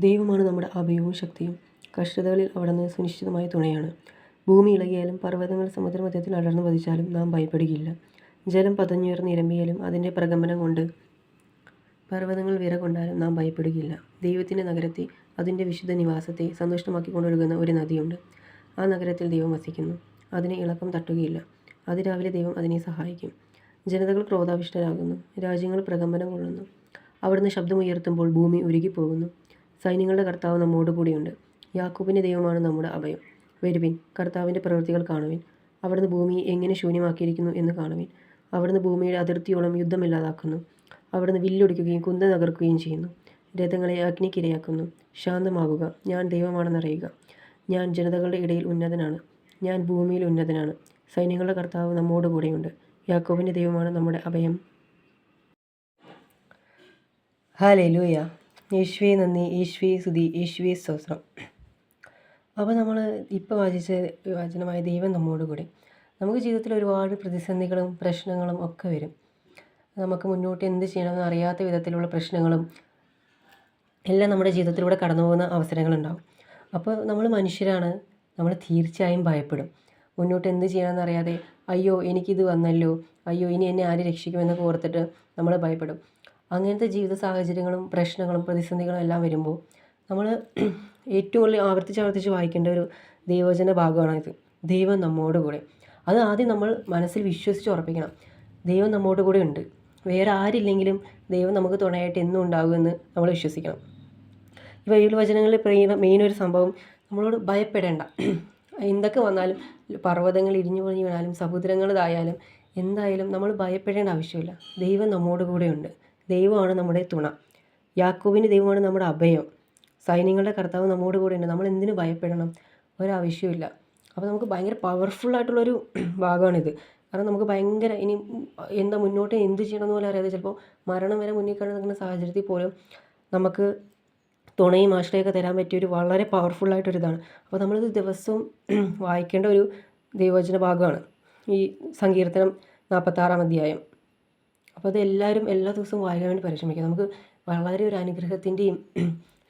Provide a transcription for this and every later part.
ദൈവമാണ് നമ്മുടെ അഭയവും ശക്തിയും. കഷ്ടതകളിൽ അവിടുന്ന് സുനിശ്ചിതമായ തുണയാണ്. ഭൂമി ഇളകിയാലും പർവതങ്ങൾ സമുദ്രമധ്യത്തിൽ അടർന്നു പതിച്ചാലും നാം ഭയപ്പെടുകയില്ല. ജലം പതഞ്ഞുയർന്ന് ഇരമ്പിയാലും അതിന്റെ പ്രകമ്പനം കൊണ്ട് പർവതങ്ങൾ വിറകൊണ്ടാലും നാം ഭയപ്പെടുകയില്ല. ദൈവത്തിന്റെ നഗരത്തെ അതിന്റെ വിശുദ്ധ നിവാസത്തെ സന്തുഷ്ടമാക്കിക്കൊണ്ടൊഴുകുന്ന ഒരു നദിയുണ്ട്. ആ നഗരത്തിൽ ദൈവം വസിക്കുന്നു. അതിനെ ഇളക്കം തട്ടുകയില്ല. അതിരാവിലെ ദൈവം അതിനെ സഹായിക്കും. ജനതകൾ ക്രോധാവിഷ്ടരാകുന്നു. രാജ്യങ്ങൾ പ്രകമ്പനം കൊള്ളുന്നു. അവിടുന്ന് ശബ്ദമുയർത്തുമ്പോൾ ഭൂമി ഉരുകിപ്പോകുന്നു. സൈന്യങ്ങളുടെ കർത്താവ് നമ്മോട് കൂടിയുണ്ട്. യാക്കൂബിന്റെ ദൈവമാണ് നമ്മുടെ അഭയം. വരുവിൻ കർത്താവിന്റെ പ്രവൃത്തികൾ കാണുവിൻ. അവിടുന്ന് ഭൂമി എങ്ങനെ ശൂന്യമാക്കിയിരിക്കുന്നു എന്ന് കാണുവിൻ. അവിടുന്ന് ഭൂമിയുടെ അതിർത്തിയോളം യുദ്ധമില്ലാതാക്കുന്നു അവിടുന്ന് വില്ലൊടിക്കുകയും കുന്ത തകർക്കുകയും ചെയ്യുന്നു. രഥങ്ങളെ അഗ്നിക്കിരയാക്കുന്നു. ശാന്തമാകുക. ഞാൻ ദൈവമാണെന്നറിയുക ഞാൻ ജനതകളുടെ ഇടയിൽ ഉന്നതനാണ്. ഞാൻ ഭൂമിയിൽ ഉന്നതനാണ്. സൈന്യങ്ങളുടെ കർത്താവ് നമ്മോട് കൂടെയുണ്ട്. യാക്കോബിന്റെ ദൈവമാണ് നമ്മുടെ അഭയം. ഹാലേ ലൂയ യേശുവേ നന്ദി. യേശുവേ സ്തുതി. യേശുവേ സ്തോത്രം. അപ്പോൾ നമ്മൾ ഇപ്പോൾ വാചിച്ച വചനമായ ദൈവം നമ്മോട് കൂടി. നമുക്ക് ജീവിതത്തിൽ ഒരുപാട് പ്രതിസന്ധികളും പ്രശ്നങ്ങളും ഒക്കെ വരും. നമുക്ക് മുന്നോട്ട് എന്ത് ചെയ്യണമെന്ന് അറിയാത്ത വിധത്തിലുള്ള പ്രശ്നങ്ങളും എല്ലാം നമ്മുടെ ജീവിതത്തിലൂടെ കടന്നു പോകുന്ന അവസരങ്ങളുണ്ടാകും അപ്പോൾ നമ്മൾ മനുഷ്യരാണ്. നമ്മൾ തീർച്ചയായും ഭയപ്പെടും. മുന്നോട്ട് എന്ത് ചെയ്യണമെന്ന് അറിയാതെ അയ്യോ എനിക്കിത് വന്നല്ലോ. അയ്യോ ഇനി എന്നെ ആര് രക്ഷിക്കുമെന്നൊക്കെ ഓർത്തിട്ട് നമ്മൾ ഭയപ്പെടും. അങ്ങനത്തെ ജീവിത സാഹചര്യങ്ങളും പ്രശ്നങ്ങളും പ്രതിസന്ധികളും എല്ലാം വരുമ്പോൾ നമ്മൾ ഏറ്റവും കൂടുതൽ ആവർത്തിച്ച് ആവർത്തിച്ച് വായിക്കേണ്ട ഒരു ദൈവചന ഭാഗമാണ് ഇത് ദൈവം നമ്മോട് കൂടെ. അത് ആദ്യം നമ്മൾ മനസ്സിൽ വിശ്വസിച്ച് ഉറപ്പിക്കണം. ദൈവം നമ്മോട് കൂടെ ഉണ്ട്. വേറെ ആരില്ലെങ്കിലും ദൈവം നമുക്ക് തുണയായിട്ട് എന്നും ഉണ്ടാകുമെന്ന് നമ്മൾ വിശ്വസിക്കണം. ഈ ബൈബിൾ വചനങ്ങളിൽ പറയുന്ന മെയിൻ ഒരു സംഭവം നമ്മളോട് ഭയപ്പെടേണ്ട. എന്തൊക്കെ വന്നാലും പർവതങ്ങൾ ഇടിഞ്ഞു പൊളിഞ്ഞു വീണാലും സമുദ്രങ്ങൾ എന്തായാലും നമ്മൾ ഭയപ്പെടേണ്ട ആവശ്യമില്ല. ദൈവം നമ്മോട് കൂടെയുണ്ട് ദൈവമാണ് നമ്മുടെ തുണ. യാക്കോബിന്റെ ദൈവമാണ് നമ്മുടെ അഭയം. സൈന്യങ്ങളുടെ കർത്താവ് നമ്മോട് കൂടെയുണ്ട് നമ്മൾ എന്തിനു ഭയപ്പെടണം? ഒരാവശ്യമില്ല അപ്പോൾ നമുക്ക് ഭയങ്കര പവർഫുള്ളായിട്ടുള്ളൊരു ഭാഗമാണിത്. കാരണം നമുക്ക് ഭയങ്കര ഇനി എന്താ മുന്നോട്ട് എന്ത് ചെയ്യണമെന്ന് പോലും അറിയാതെ ചിലപ്പോൾ മരണം വരെ മുന്നിൽ കണ്ടു നിൽക്കുന്ന സാഹചര്യത്തിൽ പോലും നമുക്ക് തുണയും ആശ്രയമൊക്കെ തരാൻ പറ്റിയ ഒരു വളരെ പവർഫുള്ളായിട്ടൊരിതാണ് അപ്പോൾ നമ്മളിത് ദിവസവും വായിക്കേണ്ട ഒരു ദൈവവചന ഭാഗമാണ്. ഈ സങ്കീർത്തനം നാൽപ്പത്താറാം അധ്യായം. അപ്പോൾ അത് എല്ലാവരും എല്ലാ ദിവസവും വായിക്കാൻ വേണ്ടി പരിശ്രമിക്കുക നമുക്ക് വളരെ ഒരു അനുഗ്രഹത്തിന്റെയും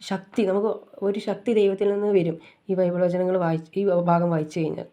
ശക്തി നമുക്ക് ഒരു ശക്തി ദൈവത്തിൽ നിന്ന് വരും ഈ ബൈബിൾ വചനങ്ങൾ വായിച്ച് ഈ ഭാഗം വായിച്ചു കഴിഞ്ഞാൽ.